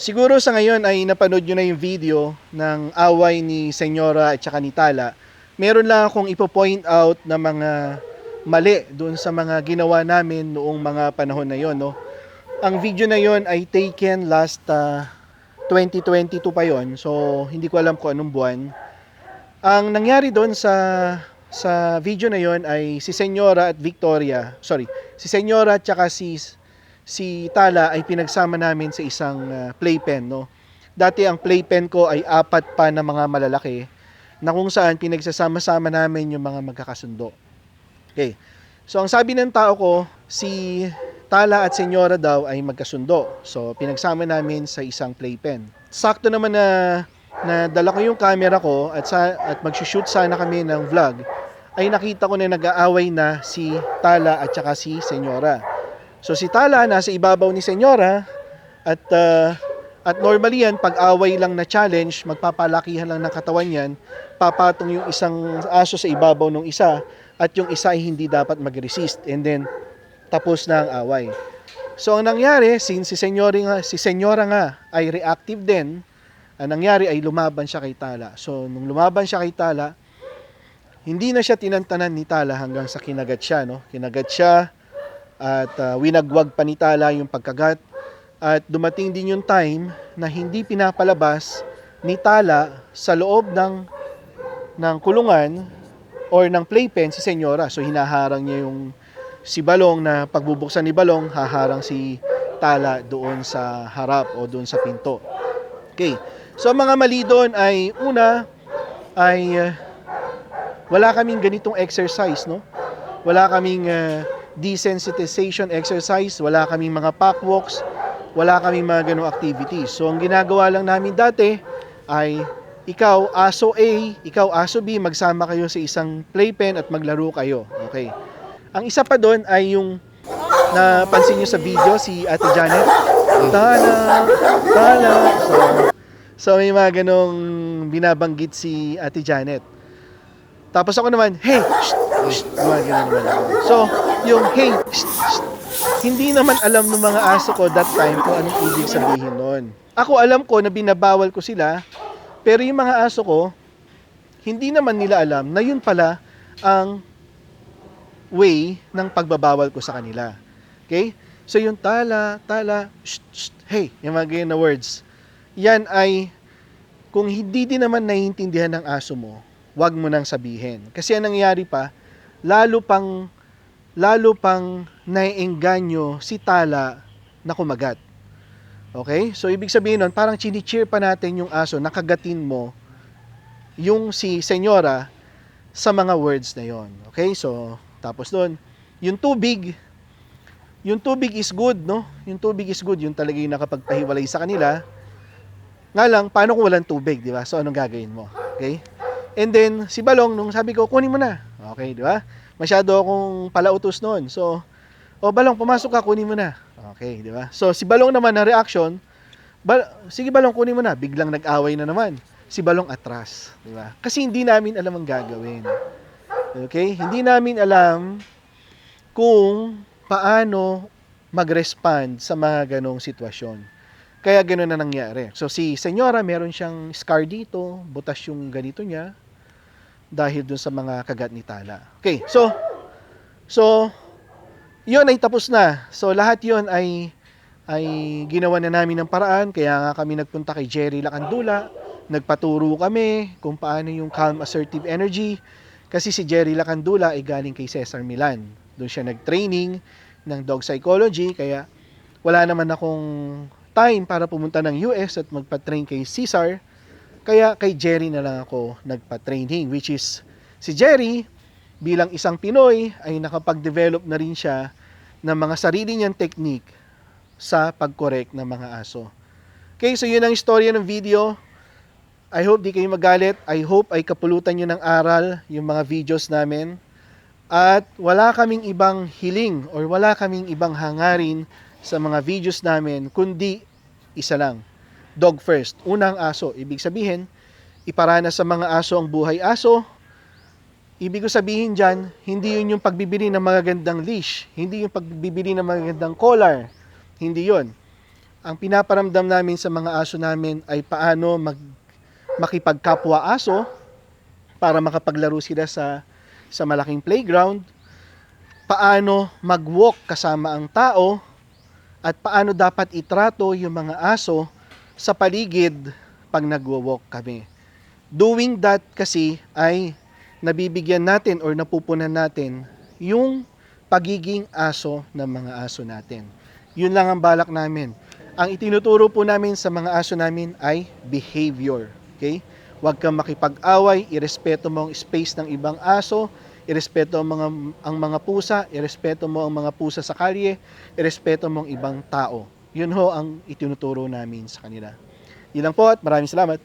Siguro sa ngayon ay napanood nyo na yung video ng away ni Senyora at saka ni Tala. Meron lang akong ipo-point out na mga mali doon sa mga ginawa namin noong mga panahon na yon. No? Ang video na yon ay taken last ah, 2022 pa yon. So hindi ko alam kung anong buwan. Ang nangyari doon sa sa video na yon ay si Senyora at Victoria, sorry, si Senyora at saka si si Tala ay pinagsama namin sa isang uh, playpen, no. Dati ang playpen ko ay apat pa na mga malalaki na kung saan pinagsasama-sama namin yung mga magkakasundo. Okay. So ang sabi ng tao ko, si Tala at Senyora daw ay magkasundo. So pinagsama namin sa isang playpen. Sakto naman na na dala ko yung camera ko at sa at magsushoot sana kami ng vlog ay nakita ko na nag-aaway na si Tala at saka si Senyora. So si Tala nasa ibabaw ni Senyora at uh, at normally yan pag away lang na challenge, magpapalakihan lang ng katawan yan, papatong yung isang aso sa ibabaw ng isa at yung isa ay hindi dapat mag-resist and then tapos na ang away. So ang nangyari, since si Senyora nga, si Senyora nga ay reactive din, ang nangyari ay lumaban siya kay Tala. So nung lumaban siya kay Tala, hindi na siya tinantanan ni Tala hanggang sa kinagat siya, no? Kinagat siya at uh, winagwag pa ni Tala yung pagkagat at dumating din yung time na hindi pinapalabas ni Tala sa loob ng ng kulungan or ng playpen si Senyora. So hinaharang niya yung si Balong na pagbubuksan ni Balong, haharang si Tala doon sa harap o doon sa pinto. Okay. So ang mga mali doon ay una ay uh, wala kaming ganitong exercise, no? Wala kaming uh, desensitization exercise, wala kaming mga pack walks, wala kaming mga ganong activities. So ang ginagawa lang namin dati ay ikaw aso A, ikaw aso B, magsama kayo sa isang playpen at maglaro kayo. Okay. Ang isa pa doon ay yung napansin nyo sa video si Ate Janet. Tala, tala. So, so may mga ganong binabanggit si Ate Janet. Tapos ako naman, hey, shh, naman ako. So, yung hey, shh, shh, hindi naman alam ng mga aso ko that time kung anong ibig sabihin nun. Ako alam ko na binabawal ko sila, pero yung mga aso ko, hindi naman nila alam na yun pala ang way ng pagbabawal ko sa kanila. Okay? So yung tala, tala, shh, shh, hey, yung mga ganyan na words, yan ay, kung hindi din naman naiintindihan ng aso mo, wag mo nang sabihin. Kasi ang nangyayari pa, lalo pang lalo pang naiengganyo si Tala na kumagat. Okay? So ibig sabihin nun, parang chini-cheer pa natin yung aso, nakagatin mo yung si Senyora sa mga words na yon. Okay? So tapos doon, yung tubig, yung tubig is good, no? Yung tubig is good, yung talaga yung nakapagpahiwalay sa kanila. Nga lang, paano kung walang tubig, di ba? So anong gagawin mo? Okay? And then, si Balong, nung sabi ko, kunin mo na. Okay, di ba? Masyado akong palautos noon. So, o Balong, pumasok ka, kunin mo na. Okay, di ba? So, si Balong naman na reaction, bal sige Balong, kunin mo na. Biglang nag-away na naman. Si Balong atras, di ba? Kasi hindi namin alam ang gagawin. Okay? Hindi namin alam kung paano mag-respond sa mga ganong sitwasyon. Kaya gano'n na nangyari. So si Senyora, meron siyang scar dito, butas yung ganito niya dahil dun sa mga kagat ni Tala. Okay, so so yun ay tapos na. So lahat yun ay ay ginawa na namin ng paraan kaya nga kami nagpunta kay Jerry Lacandula, nagpaturo kami kung paano yung calm assertive energy kasi si Jerry Lacandula ay galing kay Cesar Milan. Doon siya nag-training ng dog psychology kaya wala naman akong time para pumunta ng US at magpa-train kay Cesar. Kaya kay Jerry na lang ako nagpa-training which is si Jerry bilang isang Pinoy ay nakapag-develop na rin siya ng mga sarili niyang technique sa pag-correct ng mga aso. Okay, so yun ang istorya ng video. I hope di kayo magalit. I hope ay kapulutan nyo ng aral yung mga videos namin. At wala kaming ibang hiling or wala kaming ibang hangarin sa mga videos namin, kundi isa lang. Dog first. Unang aso. Ibig sabihin, iparana sa mga aso ang buhay aso. Ibig ko sabihin dyan, hindi yun yung pagbibili ng mga gandang leash. Hindi yung pagbibili ng mga gandang collar. Hindi yun. ang pinaparamdam namin sa mga aso namin ay paano mag makipagkapwa aso para makapaglaro sila sa sa malaking playground, paano mag-walk kasama ang tao at paano dapat itrato yung mga aso sa paligid pag nagwo-walk kami. Doing that kasi ay nabibigyan natin or napupunan natin yung pagiging aso ng mga aso natin. Yun lang ang balak namin. Ang itinuturo po namin sa mga aso namin ay behavior. Okay? Huwag kang makipag-away, irespeto mo ang space ng ibang aso, irespeto ang mga ang mga pusa, irespeto mo ang mga pusa sa kalye, irespeto mo ang ibang tao. Yun ho ang itinuturo namin sa kanila. Yun lang po at maraming salamat.